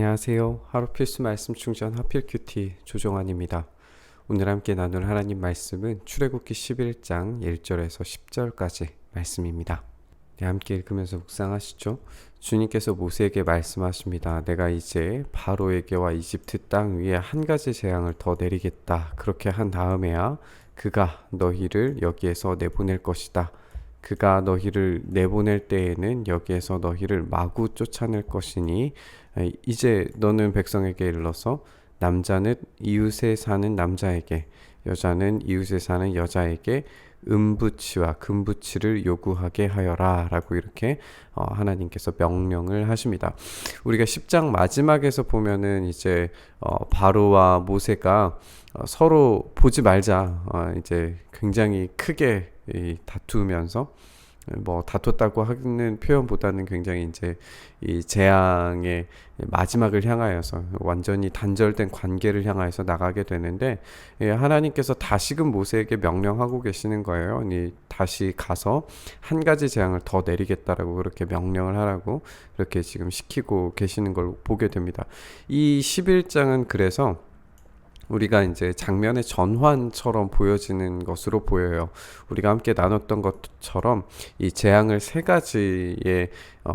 안녕하세요. 하루 필수 말씀 충전 하필 큐티 조정환입니다. 오늘 함께 나눌 하나님 말씀은 출애굽기 11장 1절에서 10절까지 말씀입니다. 네, 함께 읽으면서 묵상하시죠. 주님께서 모세에게 말씀하십니다. 내가 이제 바로에게와 이집트 땅 위에 한 가지 재앙을 더 내리겠다. 그렇게 한 다음에야 그가 너희를 여기에서 내보낼 것이다. 그가 너희를 내보낼 때에는 여기에서 너희를 마구 쫓아낼 것이니 이제 너는 백성에게 일러서 남자는 이웃에 사는 남자에게 여자는 이웃에 사는 여자에게 음부치와 금부치를 요구하게 하여라 라고 이렇게 어, 하나님께서 명령을 하십니다. 우리가 10장 마지막에서 보면은 이제 어, 바로와 모세가 어, 서로 보지 말자 어, 이제 굉장히 크게 이, 다투면서 뭐 다퉜다고 하는 표현보다는 굉장히 이제 이 재앙의 마지막을 향하여서 완전히 단절된 관계를 향하여서 나가게 되는데 예, 하나님께서 다시금 모세에게 명령하고 계시는 거예요. 다시 가서 한 가지 재앙을 더 내리겠다라고 그렇게 명령을 하라고 그렇게 지금 시키고 계시는 걸 보게 됩니다. 이 11장은 그래서 우리가 이제 장면의 전환처럼 보여지는 것으로 보여요. 우리가 함께 나눴던 것처럼 이 재앙을 세 가지의 어,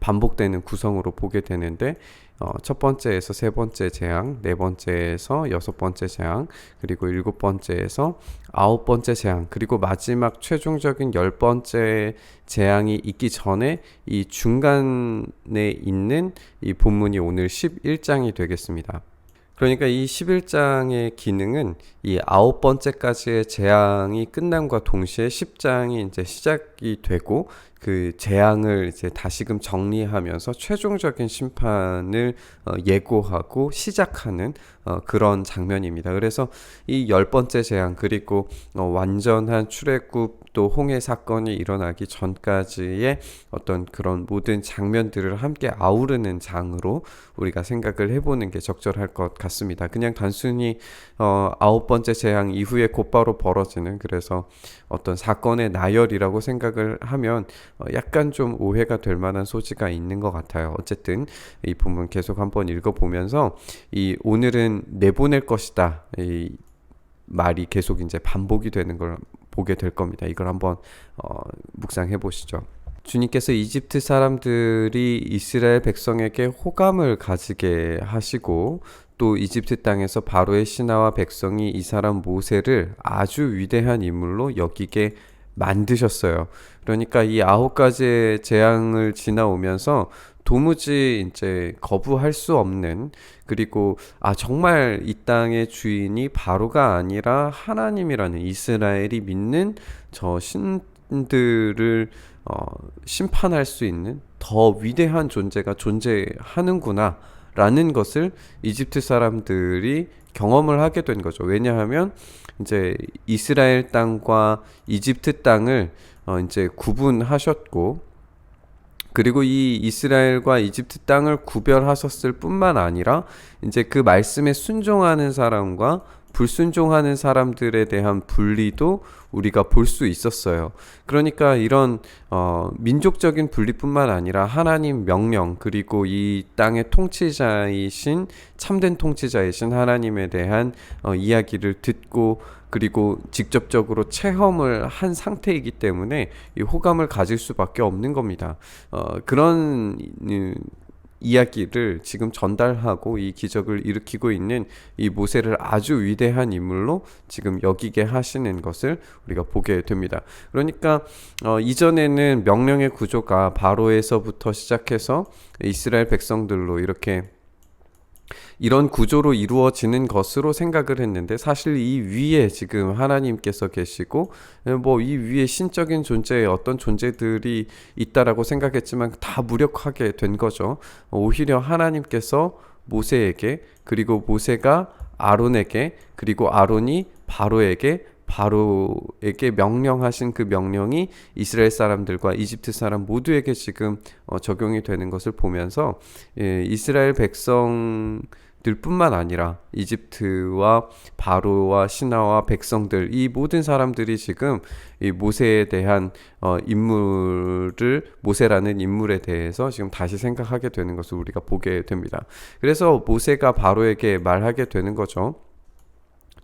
반복되는 구성으로 보게 되는데 어, 첫 번째에서 세 번째 재앙, 네 번째에서 여섯 번째 재앙, 그리고 일곱 번째에서 아홉 번째 재앙, 그리고 마지막 최종적인 열 번째 재앙이 있기 전에 이 중간에 있는 이 본문이 오늘 11장이 되겠습니다. 그러니까 이 11장의 기능은 이 아홉 번째까지의 재앙이 끝남과 동시에 10장이 이제 시작이 되고 그 재앙을 이제 다시금 정리하면서 최종적인 심판을 어, 예고하고 시작하는 어, 그런 장면입니다. 그래서 이 열 번째 재앙 그리고 어, 완전한 출애굽 또 홍해 사건이 일어나기 전까지의 어떤 그런 모든 장면들을 함께 아우르는 장으로 우리가 생각을 해보는 게 적절할 것 같습니다. 그냥 단순히 어, 아홉 번째 재앙 이후에 곧바로 벌어지는 그래서 어떤 사건의 나열이라고 생각을 하면 어, 약간 좀 오해가 될 만한 소지가 있는 것 같아요. 어쨌든 이 부분 계속 한번 읽어보면서 이 오늘은 내보낼 것이다. 이 말이 계속 이제 반복이 되는 걸 보게 될 겁니다. 이걸 한번 어, 묵상해 보시죠. 주님께서 이집트 사람들이 이스라엘 백성에게 호감을 가지게 하시고 또 이집트 땅에서 바로의 신하와 백성이 이 사람 모세를 아주 위대한 인물로 여기게 만드셨어요. 그러니까 이 아홉 가지의 재앙을 지나오면서 도무지 이제 거부할 수 없는 그리고 아 정말 이 땅의 주인이 바로가 아니라 하나님이라는 이스라엘이 믿는 저 신들을 어, 심판할 수 있는 더 위대한 존재가 존재하는구나 라는 것을 이집트 사람들이 경험을 하게 된 거죠. 왜냐하면 이제 이스라엘 땅과 이집트 땅을 어 이제 구분하셨고 그리고 이 이스라엘과 이집트 땅을 구별하셨을 뿐만 아니라 이제 그 말씀에 순종하는 사람과 불순종하는 사람들에 대한 분리도 우리가 볼 수 있었어요. 그러니까 이런 어, 민족적인 분리뿐만 아니라 하나님 명령 그리고 이 땅의 통치자이신 참된 통치자이신 하나님에 대한 어, 이야기를 듣고 그리고 직접적으로 체험을 한 상태이기 때문에 이 호감을 가질 수밖에 없는 겁니다. 어, 그런 이야기를 지금 전달하고 이 기적을 일으키고 있는 이 모세를 아주 위대한 인물로 지금 여기게 하시는 것을 우리가 보게 됩니다. 그러니까 어, 이전에는 명령의 구조가 바로에서부터 시작해서 이스라엘 백성들로 이렇게 이런 구조로 이루어지는 것으로 생각을 했는데 사실 이 위에 지금 하나님께서 계시고 예, 뭐이 위에 신적인 존재의 어떤 존재들이 있다라고 생각했지만 다 무력하게 된 거죠. 오히려 하나님께서 모세에게 그리고 모세가 아론에게 그리고 아론이 바로에게 바로에게 명령하신 그 명령이 이스라엘 사람들과 이집트 사람 모두에게 지금 어, 적용이 되는 것을 보면서 예, 이스라엘 백성 뿐만 아니라 이집트와 바로와 신하와 백성들 이 모든 사람들이 지금 이 모세에 대한 어, 인물을 모세라는 인물에 대해서 지금 다시 생각하게 되는 것을 우리가 보게 됩니다. 그래서 모세가 바로에게 말하게 되는 거죠.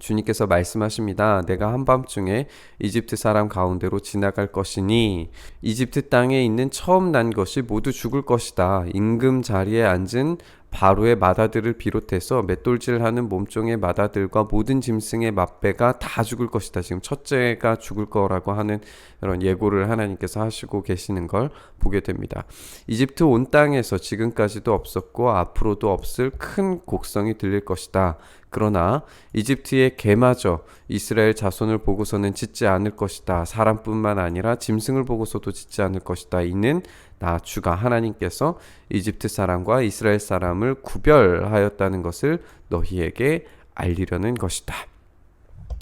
주님께서 말씀하십니다. 내가 한밤중에 이집트 사람 가운데로 지나갈 것이니 이집트 땅에 있는 처음 난 것이 모두 죽을 것이다. 임금 자리에 앉은 바로의 마다들을 비롯해서 맷돌질하는 몸종의 마다들과 모든 짐승의 맛배가 다 죽을 것이다. 지금 첫째가 죽을 거라고 하는 그런 예고를 하나님께서 하시고 계시는 걸 보게 됩니다. 이집트 온 땅에서 지금까지도 없었고 앞으로도 없을 큰 곡성이 들릴 것이다. 그러나 이집트의 개마저 이스라엘 자손을 보고서는 짓지 않을 것이다. 사람뿐만 아니라 짐승을 보고서도 짓지 않을 것이다. 이는 나 주가 하나님께서 이집트 사람과 이스라엘 사람을 구별하였다는 것을 너희에게 알리려는 것이다.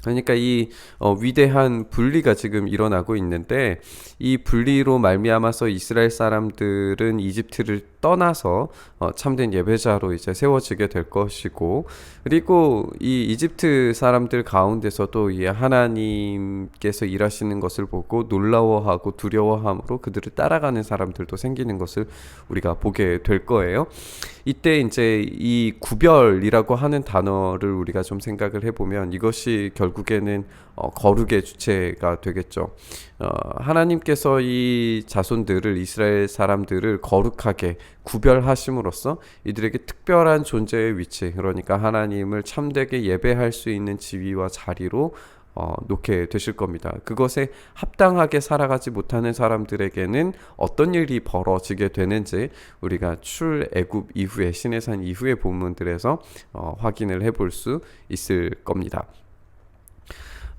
그러니까 이 어, 위대한 분리가 지금 일어나고 있는데 이 분리로 말미암아서 이스라엘 사람들은 이집트를 떠나서 어, 참된 예배자로 이제 세워지게 될 것이고 그리고 이 이집트 사람들 가운데서도 이 하나님께서 일하시는 것을 보고 놀라워하고 두려워함으로 그들을 따라가는 사람들도 생기는 것을 우리가 보게 될 거예요. 이때 이제 이 구별이라고 하는 단어를 우리가 좀 생각을 해보면 이것이 결국에는 어, 거룩의 주체가 되겠죠. 어, 하나님께서 이 자손들을 이스라엘 사람들을 거룩하게 구별하심으로써 이들에게 특별한 존재의 위치, 그러니까 하나님을 참되게 예배할 수 있는 지위와 자리로 어, 놓게 되실 겁니다. 그것에 합당하게 살아가지 못하는 사람들에게는 어떤 일이 벌어지게 되는지 우리가 출애굽 이후에 신해산 이후의 본문들에서 어, 확인을 해볼 수 있을 겁니다.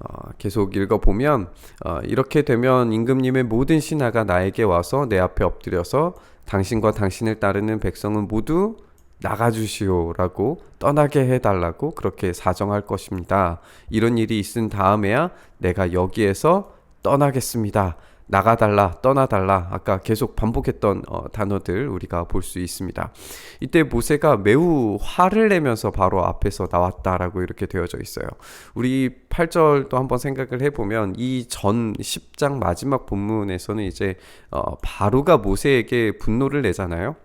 어, 계속 읽어보면 어, 이렇게 되면 임금님의 모든 신하가 나에게 와서 내 앞에 엎드려서 당신과 당신을 따르는 백성은 모두 나가주시오라고 떠나게 해달라고 그렇게 사정할 것입니다. 이런 일이 있은 다음에야 내가 여기에서 떠나겠습니다. 나가달라, 떠나달라. 아까 계속 반복했던 어, 단어들 우리가 볼 수 있습니다. 이때 모세가 매우 화를 내면서 바로 앞에서 나왔다라고 이렇게 되어져 있어요. 우리 8절도 한번 생각을 해보면 이 전 10장 마지막 본문에서는 이제 어, 바로가 모세에게 분노를 내잖아요.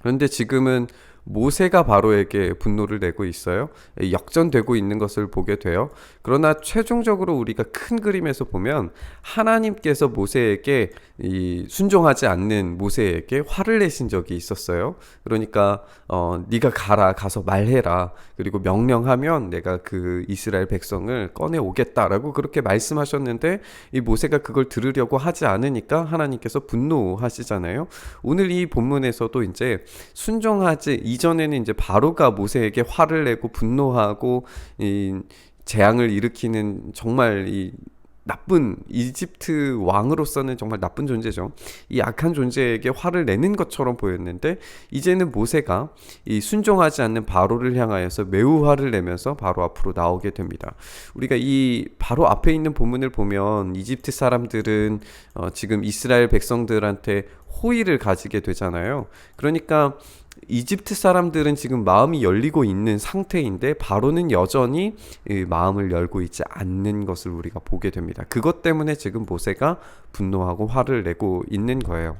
그런데 지금은 모세가 바로에게 분노를 내고 있어요. 역전되고 있는 것을 보게 돼요. 그러나 최종적으로 우리가 큰 그림에서 보면 하나님께서 모세에게 이 순종하지 않는 모세에게 화를 내신 적이 있었어요. 그러니까 어 네가 가라 가서 말해라 그리고 명령하면 내가 그 이스라엘 백성을 꺼내 오겠다라고 그렇게 말씀하셨는데 이 모세가 그걸 들으려고 하지 않으니까 하나님께서 분노하시잖아요. 오늘 이 본문에서도 이제 순종하지 이 전에는 이제 바로가 모세에게 화를 내고 분노하고 이 재앙을 일으키는 정말 이 나쁜 이집트 왕으로서는 정말 나쁜 존재죠. 이 악한 존재에게 화를 내는 것처럼 보였는데 이제는 모세가 이 순종하지 않는 바로를 향하여서 매우 화를 내면서 바로 앞으로 나오게 됩니다. 우리가 이 바로 앞에 있는 본문을 보면 이집트 사람들은 어 지금 이스라엘 백성들한테 호의를 가지게 되잖아요. 그러니까 이집트 사람들은 지금 마음이 열리고 있는 상태인데 바로는 여전히 마음을 열고 있지 않는 것을 우리가 보게 됩니다. 그것 때문에 지금 모세가 분노하고 화를 내고 있는 거예요.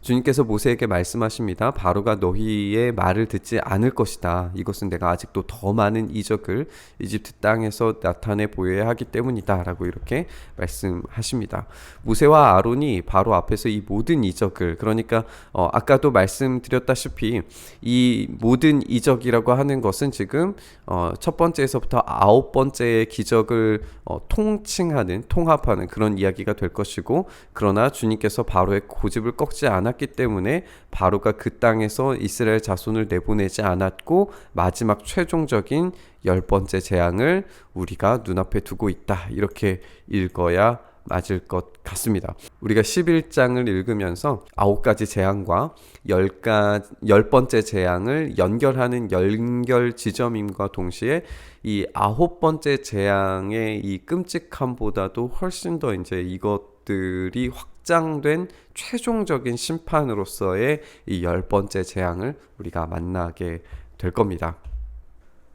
주님께서 모세에게 말씀하십니다. 바로가 너희의 말을 듣지 않을 것이다. 이것은 내가 아직도 더 많은 이적을 이집트 땅에서 나타내 보여야 하기 때문이다. 라고 이렇게 말씀하십니다. 모세와 아론이 바로 앞에서 이 모든 이적을 그러니까 어, 아까도 말씀드렸다시피 이 모든 이적이라고 하는 것은 지금 어, 첫 번째에서부터 아홉 번째의 기적을 어, 통칭하는 통합하는 그런 이야기가 될 것이고 그러나 주님께서 바로의 고집을 꺾지 않 았기 때문에 바로가 그 땅에서 이스라엘 자손을 내보내지 않았고 마지막 최종적인 열 번째 재앙을 우리가 눈앞에 두고 있다 이렇게 읽어야 맞을 것 같습니다. 우리가 11장을 읽으면서 아홉 가지 재앙과 열가 열 번째 재앙을 연결하는 연결 지점임과 동시에 이 아홉 번째 재앙의 이 끔찍함보다도 훨씬 더 이제 이것 들이 확장된 최종적인 심판으로서의 이 열 번째 재앙을 우리가 만나게 될 겁니다.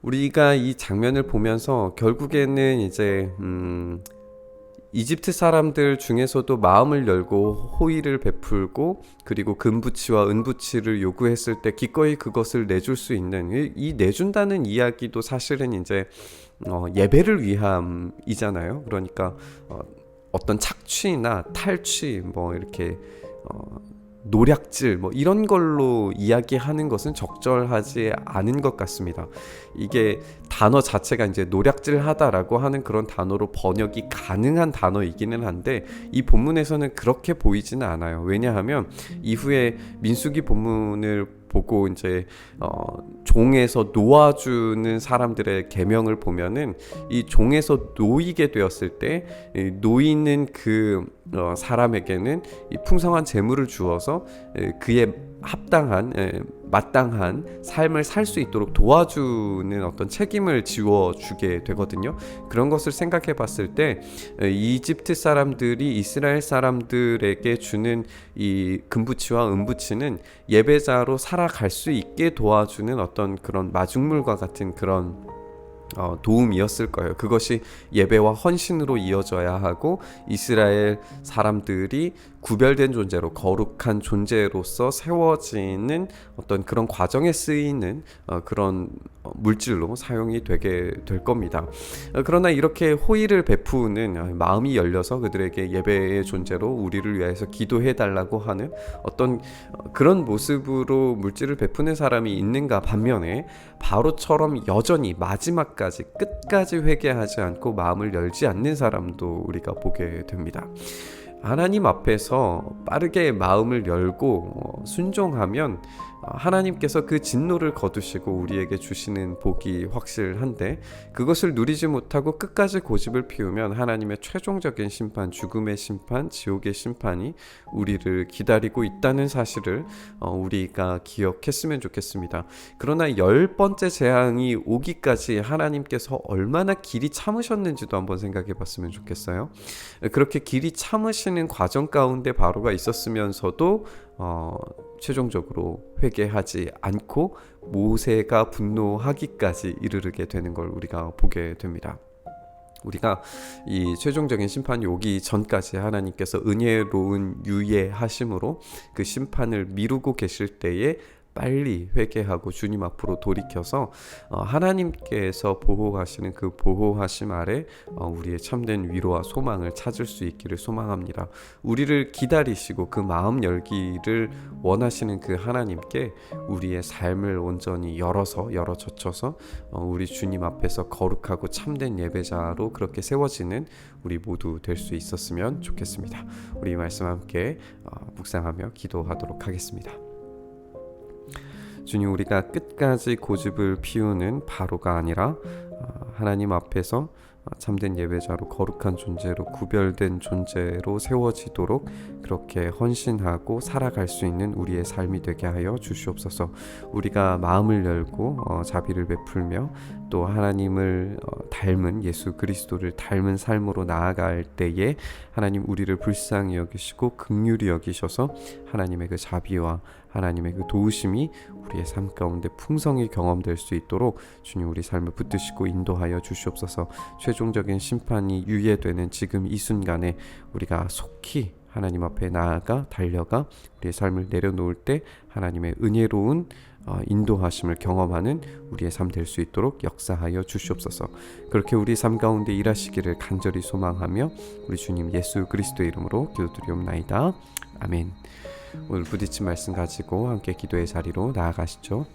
우리가 이 장면을 보면서 결국에는 이제 음, 이집트 사람들 중에서도 마음을 열고 호의를 베풀고 그리고 금부치와 은부치를 요구했을 때 기꺼이 그것을 내줄 수 있는 이, 이 내준다는 이야기도 사실은 이제 어, 예배를 위함이잖아요. 그러니까 어, 어떤 착취나 탈취 뭐 이렇게 어, 노략질 뭐 이런 걸로 이야기하는 것은 적절하지 않은 것 같습니다. 이게 단어 자체가 이제 노략질하다라고 하는 그런 단어로 번역이 가능한 단어이기는 한데 이 본문에서는 그렇게 보이지는 않아요. 왜냐하면 이후에 민수기 본문을 보고 이제 어, 종에서 놓아주는 사람들의 계명을 보면은 이 종에서 놓이게 되었을 때이 놓이는 그 어, 사람에게는 이 풍성한 재물을 주어서 에, 그의 합당한 에, 마땅한 삶을 살 수 있도록 도와주는 어떤 책임을 지워주게 되거든요. 그런 것을 생각해 봤을 때 에, 이집트 사람들이 이스라엘 사람들에게 주는 이 금부치와 은부치는 예배자로 살아갈 수 있게 도와주는 어떤 그런 마중물과 같은 그런 어, 도움이었을 거예요. 그것이 예배와 헌신으로 이어져야 하고 이스라엘 사람들이 구별된 존재로 거룩한 존재로서 세워지는 어떤 그런 과정에 쓰이는 어, 그런 어, 물질로 사용이 되게 될 겁니다. 어, 그러나 이렇게 호의를 베푸는 어, 마음이 열려서 그들에게 예배의 존재로 우리를 위해서 기도해 달라고 하는 어떤 어, 그런 모습으로 물질을 베푸는 사람이 있는가 반면에 바로처럼 여전히 마지막까지 끝까지 회개하지 않고 마음을 열지 않는 사람도 우리가 보게 됩니다. 하나님 앞에서 빠르게 마음을 열고 어, 순종하면 어, 하나님께서 그 진노를 거두시고 우리에게 주시는 복이 확실한데 그것을 누리지 못하고 끝까지 고집을 피우면 하나님의 최종적인 심판, 죽음의 심판, 지옥의 심판이 우리를 기다리고 있다는 사실을 어, 우리가 기억했으면 좋겠습니다. 그러나 열 번째 재앙이 오기까지 하나님께서 얼마나 길이 참으셨는지도 한번 생각해 봤으면 좋겠어요. 그렇게 길이 참으시는 과정 가운데 바로가 있었으면서도 어, 최종적으로 회개하지 않고 모세가 분노하기까지 이르르게 되는 걸 우리가 보게 됩니다. 우리가 이 최종적인 심판이 오기 전까지 하나님께서 은혜로운 유예하심으로 그 심판을 미루고 계실 때에 빨리 회개하고 주님 앞으로 돌이켜서 어, 하나님께서 보호하시는 그 보호하심 아래 어, 우리의 참된 위로와 소망을 찾을 수 있기를 소망합니다. 우리를 기다리시고 그 마음 열기를 원하시는 그 하나님께 우리의 삶을 온전히 열어서 열어 젖혀서 어, 우리 주님 앞에서 거룩하고 참된 예배자로 그렇게 세워지는 우리 모두 될 수 있었으면 좋겠습니다. 우리 말씀 함께 어, 묵상하며 기도하도록 하겠습니다. 주님 우리가 끝까지 고집을 피우는 바로가 아니라 어, 하나님 앞에서 어, 참된 예배자로 거룩한 존재로 구별된 존재로 세워지도록 그렇게 헌신하고 살아갈 수 있는 우리의 삶이 되게 하여 주시옵소서. 우리가 마음을 열고 어, 자비를 베풀며 또 하나님을 어, 닮은 예수 그리스도를 닮은 삶으로 나아갈 때에 하나님 우리를 불쌍히 여기시고 극률이 여기셔서 하나님의 그 자비와 하나님의 그 도우심이 우리의 삶 가운데 풍성히 경험될 수 있도록 주님 우리 삶을 붙드시고 인도하여 주시옵소서. 최종적인 심판이 유예되는 지금 이 순간에 우리가 속히 하나님 앞에 나아가 달려가 우리의 삶을 내려놓을 때 하나님의 은혜로운 어, 인도하심을 경험하는 우리의 삶 될 수 있도록 역사하여 주시옵소서. 그렇게 우리 삶 가운데 일하시기를 간절히 소망하며 우리 주님 예수 그리스도의 이름으로 기도드리옵나이다. 아멘. 오늘 부딪힌 말씀 가지고 함께 기도의 자리로 나아가시죠.